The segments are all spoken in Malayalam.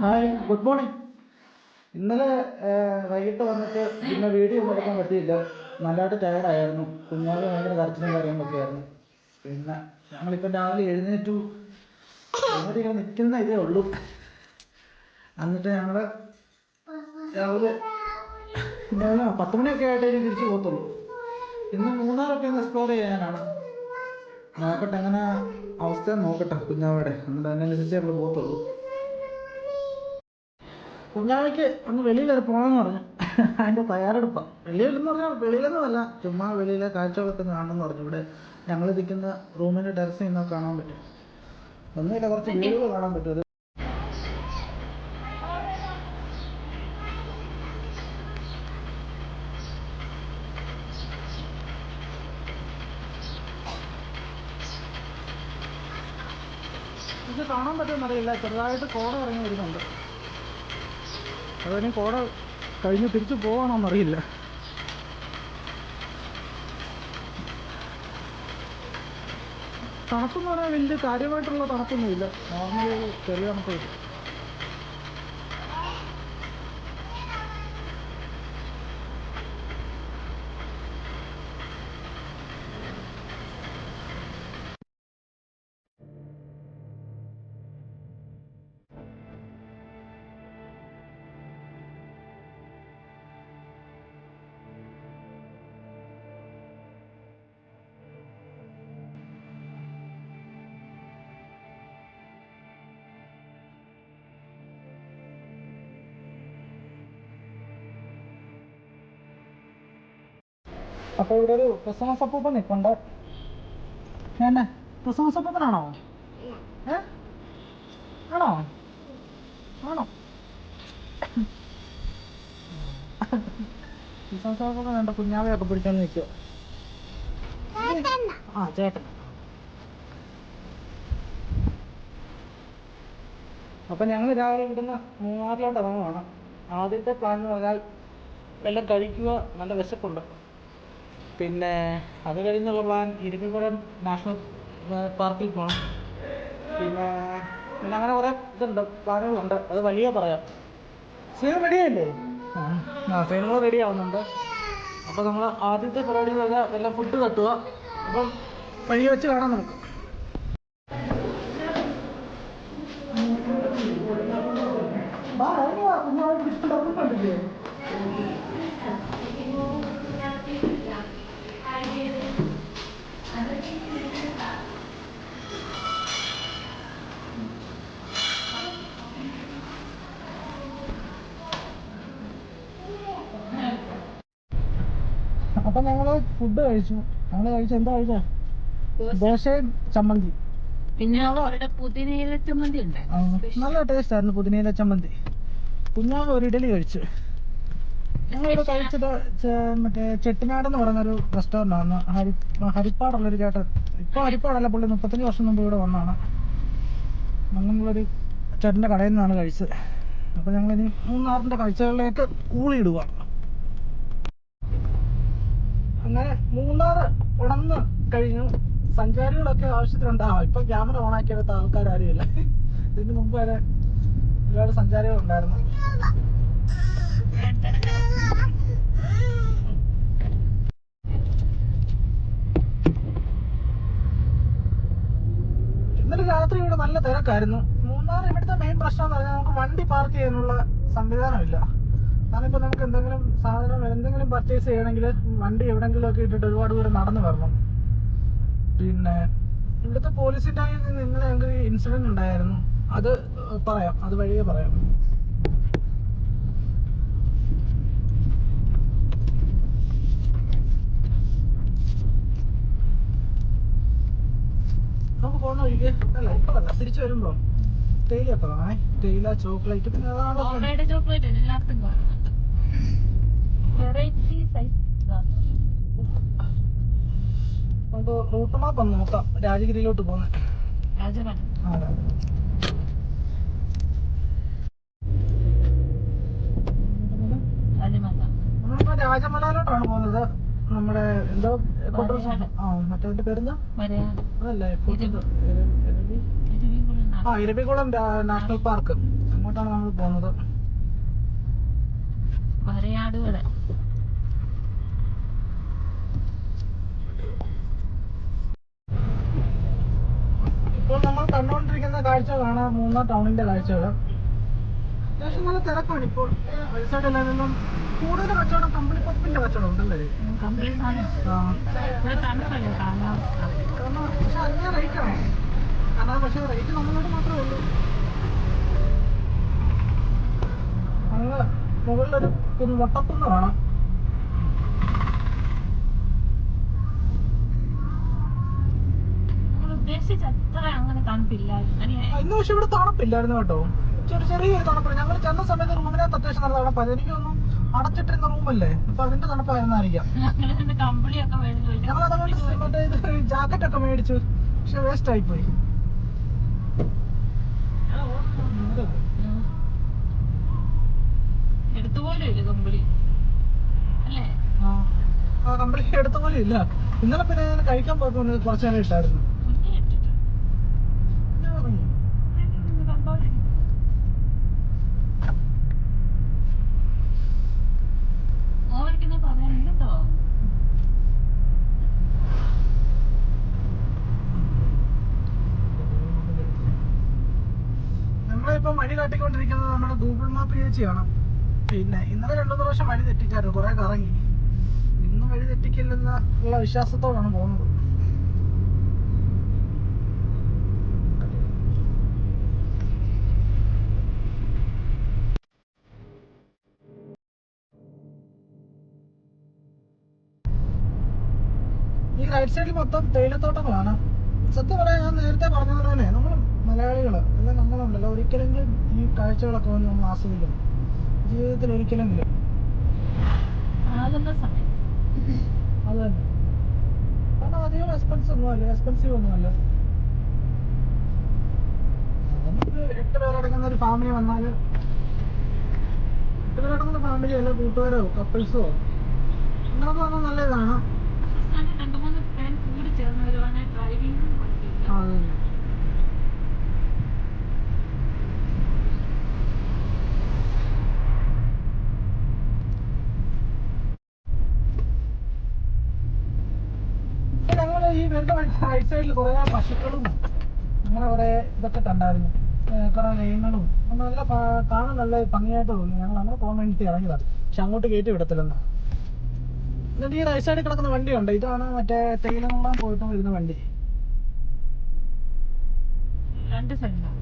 ഹായ് ഗുഡ് മോർണിംഗ് ഇന്നലെ വൈകിട്ട് വന്നിട്ട് പിന്നെ വീഡിയോ ഒന്നും എടുക്കാൻ പറ്റിയില്ല. നല്ലതായിട്ട് ടയർഡായിരുന്നു കുഞ്ഞാവ് ഭയങ്കര കരച്ചിലും കാര്യങ്ങളൊക്കെ ആയിരുന്നു. പിന്നെ ഞങ്ങളിപ്പോൾ രാവിലെ എഴുന്നേറ്റു. ഇങ്ങനെ നിൽക്കുന്ന ഇതേ ഉള്ളൂ. എന്നിട്ട് ഞങ്ങൾ രാവിലെ പത്ത് മണിയൊക്കെ ആയിട്ടേ തിരിച്ച് പോകത്തുള്ളൂ. ഇന്ന് മൂന്നാറൊക്കെ ഒന്ന് എക്സ്പ്ലോർ ചെയ്യാനാണ്. നോക്കട്ടെ എങ്ങനെ അവസ്ഥ നോക്കട്ടെ കുഞ്ഞാവയുടെ. എന്നിട്ട് അതിനനുസരിച്ച് ഞങ്ങൾ പോകത്തുള്ളൂ. കുഞ്ഞാവയ്ക്ക് ഒന്ന് വെളിയിൽ വരെ പോകണമെന്ന് പറഞ്ഞു. അതിന്റെ തയ്യാറെടുപ്പാണ് വെളിയിലെന്ന് പറഞ്ഞാൽ വെളിയിലൊന്നുമല്ല. ചുമ്മാ വെളിയിലെ കാഴ്ചകളൊക്കെ കാണണമെന്ന് പറഞ്ഞു. ഇവിടെ ഞങ്ങൾ ഇരിക്കുന്ന റൂമിന്റെ ടെറസിൽ നിന്ന് കാണാൻ പറ്റും. ഒന്നുമില്ല കുറച്ച് വീടുകൾ കാണാൻ പറ്റും. ഇത് കാണാൻ പറ്റുമെന്നറിയില്ല ചെറുതായിട്ട് കോട ഇറങ്ങി വരുന്നുണ്ട്. അതിന് കോട കഴിഞ്ഞ് തിരിച്ചു പോകണമെന്നറിയില്ല തണുപ്പെന്ന് പറഞ്ഞാൽ വലിയ കാര്യമായിട്ടുള്ള തണുപ്പൊന്നുമില്ല. നോർമലി ചെറിയ തണുപ്പ് ഉള്ളൂ അപ്പോൾ ഇവിടെ ഒരു ക്രിസ്മസ് അപ്പൂപ്പൻ നിൽപ്പുണ്ട്. ഞാൻ ക്രിസ്മസ് അപ്പൂപ്പനാണോ ഏ? ആണോ? ആണോ? ക്രിസ്മസ് അപ്പൂപ്പൻ വേണ്ട കുഞ്ഞാവയൊക്കെ പിടിച്ചോണ്ട് നിൽക്കുക ആ ചേട്ടൻ. അപ്പൊ ഞങ്ങൾ രാവിലെ ഇവിടുന്ന് മൂന്നാറിലോട്ട് ഇറങ്ങുവാണ്. ആദ്യത്തെ പ്ലാൻ എന്ന് പറഞ്ഞാൽ എല്ലാം കഴിക്കുക നല്ല വിശപ്പുണ്ട്. പിന്നെ അത് കഴിഞ്ഞുള്ള പ്ലാൻ ഇരവികുളം നാഷണൽ പാർക്കിൽ പോകണം പിന്നെ പിന്നെ അങ്ങനെ കുറേ ഇതുണ്ട് പ്ലാനുകളുണ്ട്. അത് വഴിയേ പറയാം. സീൻ റെഡിയല്ലേ ആ സീനുകൾ റെഡി ആവുന്നുണ്ട്. അപ്പോൾ നമ്മൾ ആദ്യത്തെ പരിപാടി എന്ന് പറഞ്ഞാൽ എല്ലാം ഫുഡ് തട്ടുക. അപ്പം വഴി വെച്ച് കാണാം നമുക്ക്. ബാ, ഒന്നും കണ്ടില്ലേ? ഫുഡ് കഴിച്ചു. ഞങ്ങൾ കഴിച്ച എന്താ കഴിച്ച? ദോശയും ചമ്മന്തി. പിന്നെ പുതിനയില ചമ്മന്തി നല്ല ടേസ്റ്റ് ആയിരുന്നു പുതിനയില ചമ്മന്തി. കുഞ്ഞാവ് ഒരു ഇഡലി കഴിച്ചു. ഞങ്ങളിവിടെ കഴിച്ചത് മറ്റേ ചെട്ടിനാട് എന്ന് പറയുന്ന ഒരു റെസ്റ്റോറന്റ് ആണ്. ഹരി ഹരിപ്പാടുള്ളൊരു ചേട്ടൻ. ഇപ്പോൾ ഹരിപ്പാടല്ല പുള്ളി മുപ്പത്തഞ്ച് വർഷം മുമ്പ് ഇവിടെ വന്നാണ് അങ്ങനെയുള്ളൊരു ചേട്ടന്റെ കടയിൽ നിന്നാണ് കഴിച്ചത്. അപ്പോൾ ഞങ്ങളിനി മൂന്നാറിന്റെ കാഴ്ചകളിലേക്ക് ഊളിയിടുക അങ്ങനെ മൂന്നാർ ഉണർന്ന് കഴിഞ്ഞു. സഞ്ചാരികളൊക്കെ ആവശ്യത്തിനുണ്ടാവാം. ഇപ്പം ക്യാമറ ഓൺ ആക്കി ഓണാക്കിയെടുത്ത ആൾക്കാരും ഇതിന് മുമ്പ് വരെ ഒരുപാട് സഞ്ചാരികൾ ഉണ്ടായിരുന്നു. ഇന്നലെ രാത്രി ഇവിടെ നല്ല തിരക്കായിരുന്നു. മൂന്നാർ ഇവിടുത്തെ മെയിൻ പ്രശ്നം എന്ന് പറഞ്ഞാൽ നമുക്ക് വണ്ടി പാർക്ക് ചെയ്യാനുള്ള സംവിധാനമില്ല. ഇപ്പൊ നമുക്ക് എന്തെങ്കിലും സാധനം എന്തെങ്കിലും പർച്ചേസ് ചെയ്യണമെങ്കിൽ വണ്ടി എവിടെങ്കിലും ഒക്കെ ഇട്ടിട്ട് ഒരുപാട് ദൂരം നടന്നു വരണം. പിന്നെ ഇവിടുത്തെ നിന്ന് ഇന്നലെ ഞങ്ങൾക്ക് ഇൻസിഡന്റ് ഉണ്ടായിരുന്നു. അത് പറയാം. അത് വഴിയെ പറയാം. നമുക്ക് പോകണം വഴിക്ക് അല്ല ഇപ്പൊ അല്ല തിരിച്ചു വരുമ്പോ. തേയില തേയില ചോക്ലേറ്റ് പിന്നെ അതാണ് ചോക്ലേറ്റ് എല്ലായിടത്തും റൂട്ട് മാപ്പ് ഒന്ന് നോക്കാം രാജഗിരിയിലോട്ട് പോകുന്നത് രാജമലയിലോട്ടാണ് പോകുന്നത്? നമ്മുടെ എന്തോ. ആ മറ്റേ വരയാട് അതല്ലേ ആ ഇരവികുളം നാഷണൽ പാർക്ക്. അങ്ങോട്ടാണ് നമ്മൾ പോകുന്നത്. വരയാടുകൾ. ഇപ്പോൾ നമ്മൾ കണ്ടുകൊണ്ടിരിക്കുന്ന കാഴ്ചകളാണ് മൂന്നാർ ടൗണിന്റെ കാഴ്ചകൾ അത്യാവശ്യം നല്ല തിരക്കാണ് ഇപ്പോൾ. നിന്നും കൂടുതൽ കച്ചവടം കമ്പിളി പപ്പിന്റെ കച്ചവടം ഉണ്ടല്ലേ? കാരണം പക്ഷെ അതിന് റേറ്റ് ആണ്. കാരണം പക്ഷേ റേറ്റ് നമ്മളോട് മാത്രമേ ഉള്ളൂ. അങ്ങ് മുകളിലൊരു ഒരു വട്ടക്കുന്ന് കാണാം. നമ്മൾ ഇന്ന് പക്ഷെ ഇവിടെ തണുപ്പില്ലായിരുന്നു കേട്ടോ. ചെറിയ ചെറിയൊരു തണുപ്പ്. ഞങ്ങൾ ചെന്ന സമയത്ത് റൂമിനകത്ത് അത്യാവശ്യം നല്ല തണുപ്പാണ് എനിക്കൊന്നും അടച്ചിട്ടിരുന്ന റൂമല്ലേ? അപ്പൊ അതിന്റെ തണുപ്പായിരുന്നായിരിക്കാം. ഞങ്ങൾ അതുകൊണ്ട് മറ്റേ ഇത് ജാക്കറ്റ് ഒക്കെ മേടിച്ചു പക്ഷെ വേസ്റ്റ് ആയി പോയി കമ്പിളി എടുത്ത പോലെ ഇല്ല. ഇന്നലെ പിന്നെ ഞാൻ കഴിക്കാൻ പോയപ്പോ കുറച്ചു നേരം ഇട്ടായിരുന്നു കുഞ്ഞെ ഇട്ടിട്ട്. പിന്നെ ഇറങ്ങി. ഇത് കണ്ടോളെ. ഓവർക്കിനെ പറയാനുണ്ട് കേട്ടോ നമ്മളിപ്പോ വഴി കാട്ടിക്കൊണ്ടിരിക്കുന്നത് നമ്മുടെ ഗൂഗിൾ കാണാം പിന്നെ ഇന്നലെ രണ്ടു മൂന്ന് പ്രാവശ്യം വഴി തെറ്റിച്ചായിരുന്നു കുറെ കറങ്ങി. ഇന്ന് വഴി തെറ്റിക്കില്ലെന്ന ഉള്ള വിശ്വാസത്തോടാണ് പോകുന്നത്. ഈ റൈറ്റ് സൈഡിൽ മൊത്തം തേയിലത്തോട്ടങ്ങളാണ്. സത്യം പറയാൻ ഞാൻ നേരത്തെ പറഞ്ഞതുപോലെ തന്നെ നമ്മൾ മലയാളികൾ അല്ലെങ്കിൽ നമ്മളുണ്ടല്ലോ. ഒരിക്കലെങ്കിലും ഈ കാഴ്ചകളൊക്കെ വന്ന് നമ്മൾ ആസ്വദിക്കണം ജീവിതത്തിൽ ഒരിക്കലെങ്കിലും ആകുന്ന സമയം. അത് തന്നെ കാരണം അധികം എക്സ്പെൻസ് ഒന്നും അല്ല. എക്സ്പെൻസീവ് ഒന്നും അല്ല. നമുക്ക് എട്ട് പേരടങ്ങുന്ന ഒരു ഫാമിലി വന്നാൽ എട്ട് പേരടങ്ങുന്ന ഫാമിലി അല്ല കൂട്ടുകാരോ കപ്പിൾസോ അങ്ങനൊക്കെ വന്നാൽ നല്ല ഇതാണ് രണ്ട് മൂന്ന് കൂടി ചേർന്ന് വരുവാണെങ്കിൽ ഡ്രൈവിംഗ് പഠിക്കില്ല ആ, അത് തന്നെ. ഞങ്ങൾ ഈ വരുന്ന റൈറ്റ് സൈഡിൽ കുറെ പശുക്കളും അങ്ങനെ കുറെ ഇതൊക്കെ കണ്ടായിരുന്നു. കുറെ ലയങ്ങളും നല്ല കാണാൻ നല്ല ഭംഗിയായിട്ട് തോന്നി. ഞങ്ങൾ അങ്ങനെ പോകാൻ വേണ്ടിയിട്ട് ഇറങ്ങിയതാണ്. പക്ഷെ അങ്ങോട്ട് കയറ്റി വിടത്തില്ലെന്ന്. എന്നിട്ട് ഈ റൈറ്റ് സൈഡിൽ കിടക്കുന്ന വണ്ടിയുണ്ട്. ഇതാണ് മറ്റേ തേയിലങ്ങളാൻ പോയിട്ട് വരുന്ന വണ്ടി. രണ്ട് സൈഡിലാണ്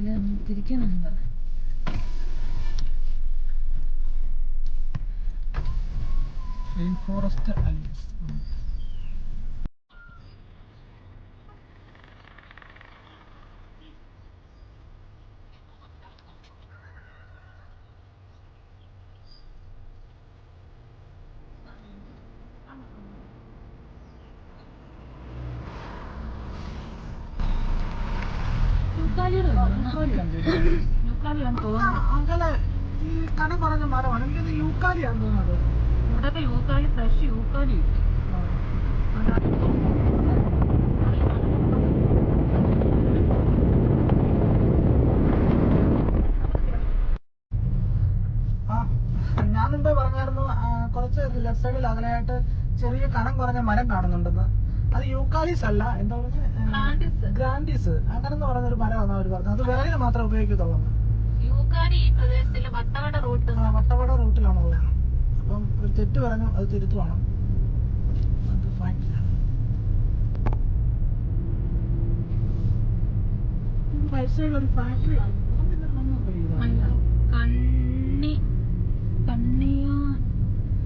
ഇത് റെയിൻ ഫോറസ്റ്റ് അലയൻസ് യൂക്കാലിയുടെ യൂക്കാലിയാന്ന് തോന്നുന്നു അങ്ങനെ ഈ കട പറഞ്ഞ മരമാണ്. എനിക്കത് യൂക്കാലിയാണെന്ന് തോന്നുന്നത്? ഞാൻ മുമ്പേ പറഞ്ഞായിരുന്നു? കുറച്ച് ലെഫ്റ്റ് സൈഡിൽ അകലെയായിട്ട് ചെറിയ കനം കുറഞ്ഞ മരം കാണുന്നുണ്ടെന്ന്. അത് യൂക്കാലിസ് അല്ല എന്താ പറഞ്ഞ? ഗ്രാൻഡിസ്. അങ്ങനെ എന്ന് പറയുന്ന ഒരു മരമാണ് അവർ പറഞ്ഞത് അത് വിറകിന് മാത്രമേ ഉപയോഗിക്കത്തുള്ളൂ. വട്ടവട റൂട്ട്. അപ്പം ഒരു തെറ്റ് പറഞ്ഞു അത് തിരുത്തുവാണ് അത് ഫൈൻ സൈഡിൽ ഒരു ഫാക്ടറി കണ്ണി കണ്ണിയാ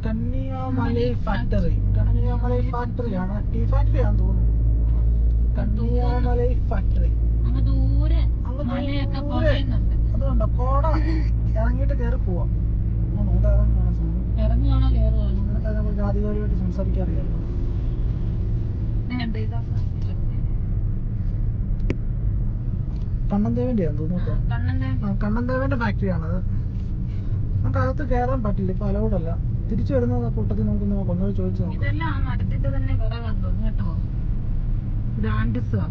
കന്യാമലൈ ഫാക്ടറി കന്യാമലൈ ഫാക്ടറിയാണ് ടീ ഫാക്ടറി ആണെന്ന് തോന്നുന്നു. കന്യാമലൈ അതുകൊണ്ടോ കോട. ഇറങ്ങിയിട്ട് കയറി പോവാം. ഇറങ്ങുവാണ് കയറുവാണോ? നമുക്ക് ആധികാരികമായിട്ട് കണ്ണൻദേവന്റെ ആണെന്ന് തോന്നുന്നു കണ്ണന്തേവന്റെ ഫാക്ടറിയാണത്. നമുക്ക് അകത്ത് കയറാൻ പറ്റില്ല ഇപ്പൊ അലൗഡല്ല. തിരിച്ചു വരുന്ന കൂട്ടത്തിൽ നമുക്ക് നോക്കാം. ചോദിച്ചു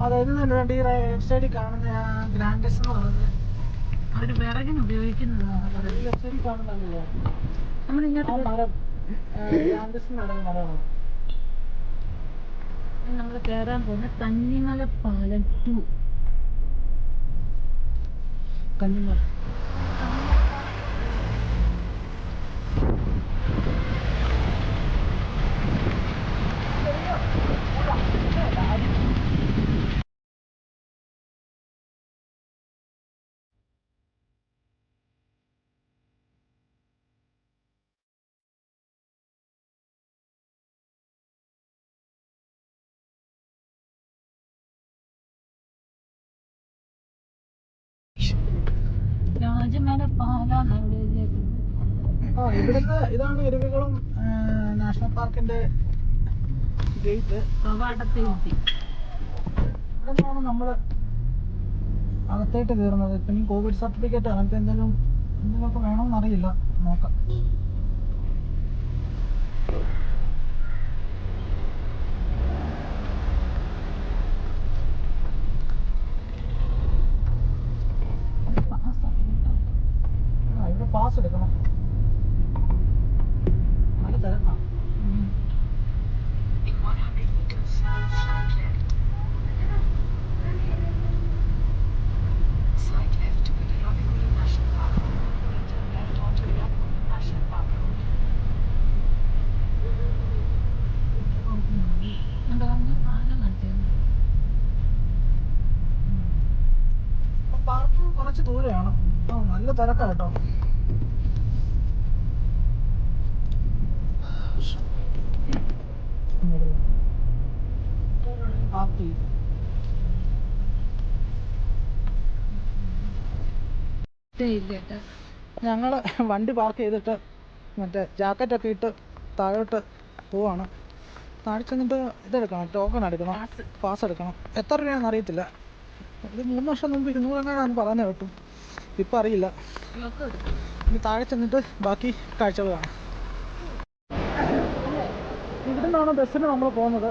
അതായത് ഈ റൈറ്റ് സൈഡിൽ കാണുന്ന ഗ്രാൻഡസ് എന്ന് പറയുന്നത്. അവർ വിറകിന് ഉപയോഗിക്കുന്നതാണ് ലെഫ്റ്റ് സൈഡിൽ കാണുന്നതല്ലോ? പറയുന്ന നമ്മൾ കയറാൻ പോകുന്ന കന്നിമല പാലം ടു. കഞ്ഞിമരം രാജമല പാലം ആ ഇവിടുന്ന് ഇതാണ് എരുവികുളം നാഷണൽ പാർക്കിന്റെ ഗേറ്റ്. ഇവിടെ നിന്നാണ് നമ്മൾ അകത്തേട്ട് കയറുന്നത് പിന്നെ കോവിഡ് സർട്ടിഫിക്കറ്റ് അങ്ങനത്തെ എന്തെങ്കിലും എന്തെങ്കിലുമൊക്കെ വേണമെന്നറിയില്ല നോക്കാം. കുറച്ച് ദൂരെയാണ്. ആ നല്ല തിരക്കാ കേട്ടോ ഞങ്ങൾ ഞങ്ങൾ വണ്ടി പാർക്ക് ചെയ്തിട്ട് മറ്റേ ജാക്കറ്റൊക്കെ ഇട്ട് താഴോട്ട് പോവാണ്. താഴെ ചെന്നിട്ട് ഇതെടുക്കണം ടോക്കൺ എടുക്കണം പാസ്. പാസ് എടുക്കണം. എത്ര രൂപയാണെന്ന് അറിയത്തില്ല. ഇത് മൂന്ന് വർഷം മുമ്പ് ഇരുന്നൂറെങ്ങാണ്ടാണ് പറയുന്നത് കേട്ടു ഇപ്പം അറിയില്ല. ഇനി താഴെ ചെന്നിട്ട് ബാക്കി കാഴ്ചകൾ കാണാം. ഇവിടെ നിന്നാണ് ബസ്സിന് നമ്മൾ പോകുന്നത്.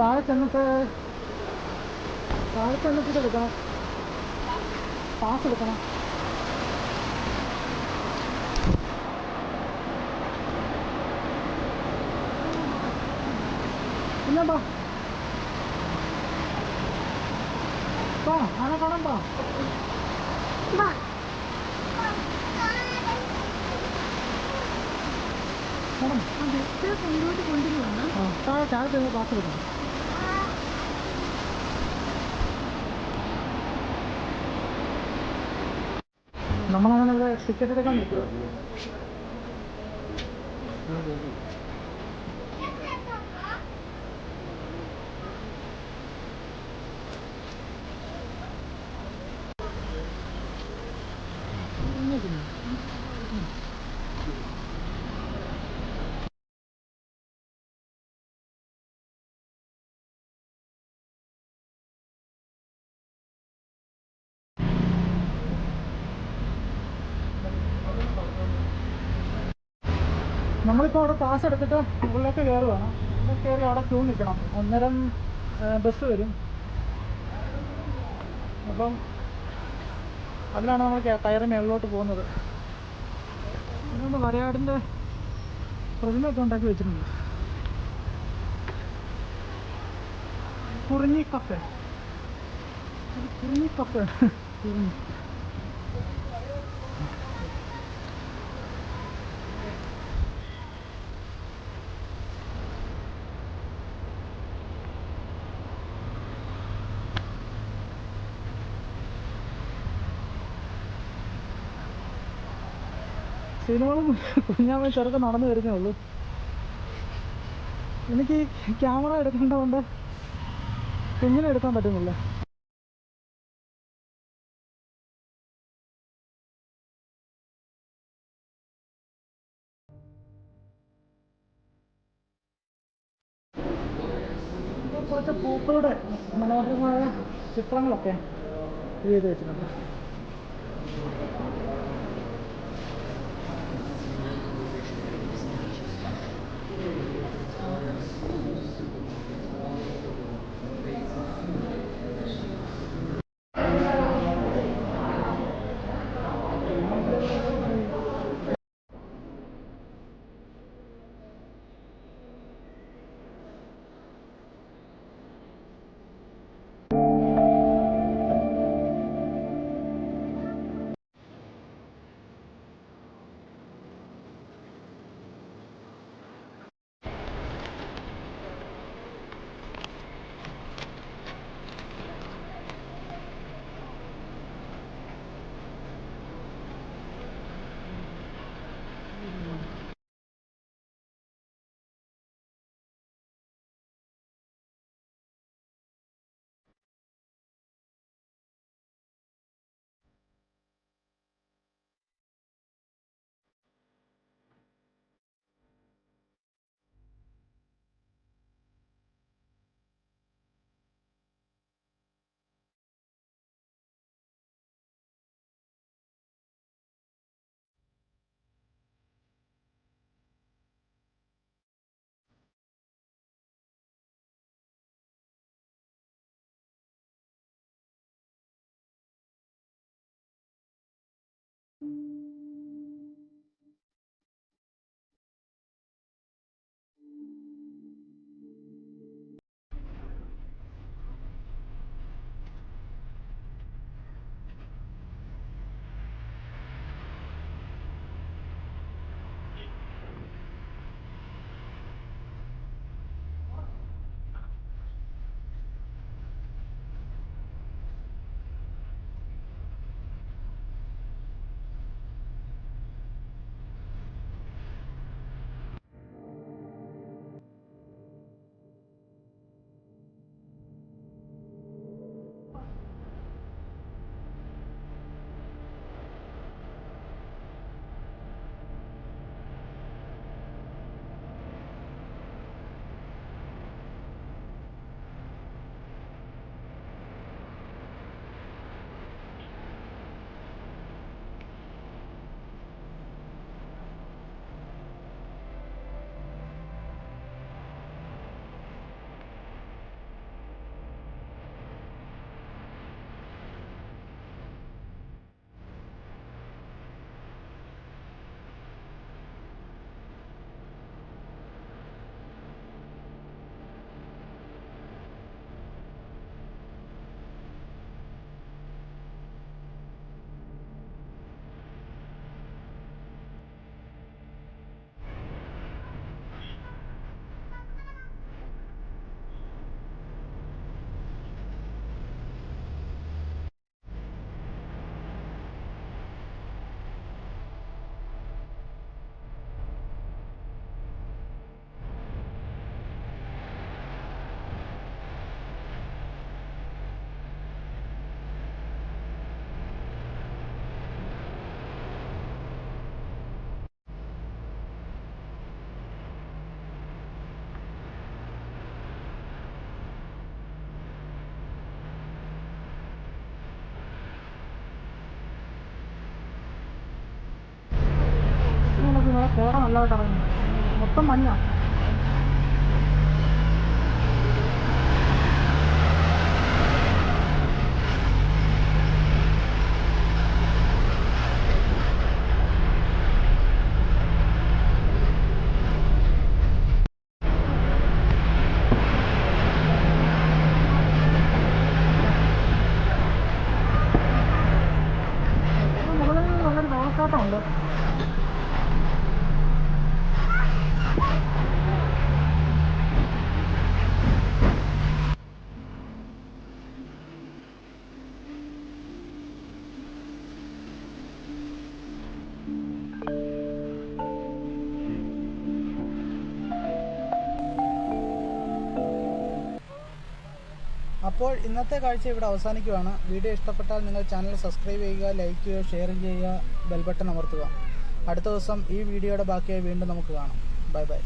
താഴെ ചെന്നിട്ട് താഴെ ചെന്നിട്ട് എടുക്കണം. പാസ് എടുക്കണം. പിന്നെ ബാ ബാ ആനെ കാണാൻ ബാ. കാണാം ആ ബസ് മുന്നോട്ട് കൊണ്ടുപോകണം ആ താഴെ താഴെ ചെന്ന് പാസ് എടുക്കണം നമ്മളങ്ങനെ ഇവിടെ ടിക്കറ്റ് എടുക്കാൻ നിൽക്കുക നമ്മളിപ്പോൾ അവിടെ പാസ് എടുത്തിട്ട് മുകളിലേക്ക് അവിടെ കയറി അവിടെ ക്യൂ നിൽക്കണം. അന്നേരം ബസ് വരും. അപ്പം അതിലാണ് നമ്മൾ കയ- കയറി മേളിലോട്ട് പോകുന്നത്. അതുകൊണ്ട് വരയാടിന്റെ പ്രതിമയൊക്കെ ഉണ്ടാക്കി വെച്ചിട്ടുണ്ട്. കുറിഞ്ഞി കപ്പ കുറിഞ്ഞി കപ്പ കുറിഞ്ഞി. സിനിമകളും കുഞ്ഞാമ്മ ചെറുക്കം നടന്നു വരുന്നേ ഉള്ളൂ. എനിക്ക് ക്യാമറ എടുക്കേണ്ടതുകൊണ്ട് കുഞ്ഞിനെ എടുക്കാൻ പറ്റുന്നില്ല. കുറച്ച് പൂക്കളുടെ മനോഹരമായ ചിത്രങ്ങളൊക്കെ ചെയ്ത് വെച്ചിട്ടുണ്ട്. you കേട നല്ലതായിട്ട് ഇറങ്ങി മൊത്തം മഞ്ഞ മുകളിൽ അപ്പോൾ ഇന്നത്തെ കാഴ്ച ഇവിടെ അവസാനിക്കുകയാണ് വീഡിയോ ഇഷ്ടപ്പെട്ടാൽ നിങ്ങൾ ചാനൽ സബ്സ്ക്രൈബ് ചെയ്യുക ലൈക്ക് ചെയ്യുക ഷെയർ ചെയ്യുക ബെൽ ബട്ടൺ അമർത്തുക. അടുത്ത ദിവസം ഈ വീഡിയോയുടെ ബാക്കിയായി വീണ്ടും നമുക്ക് കാണാം. Bye bye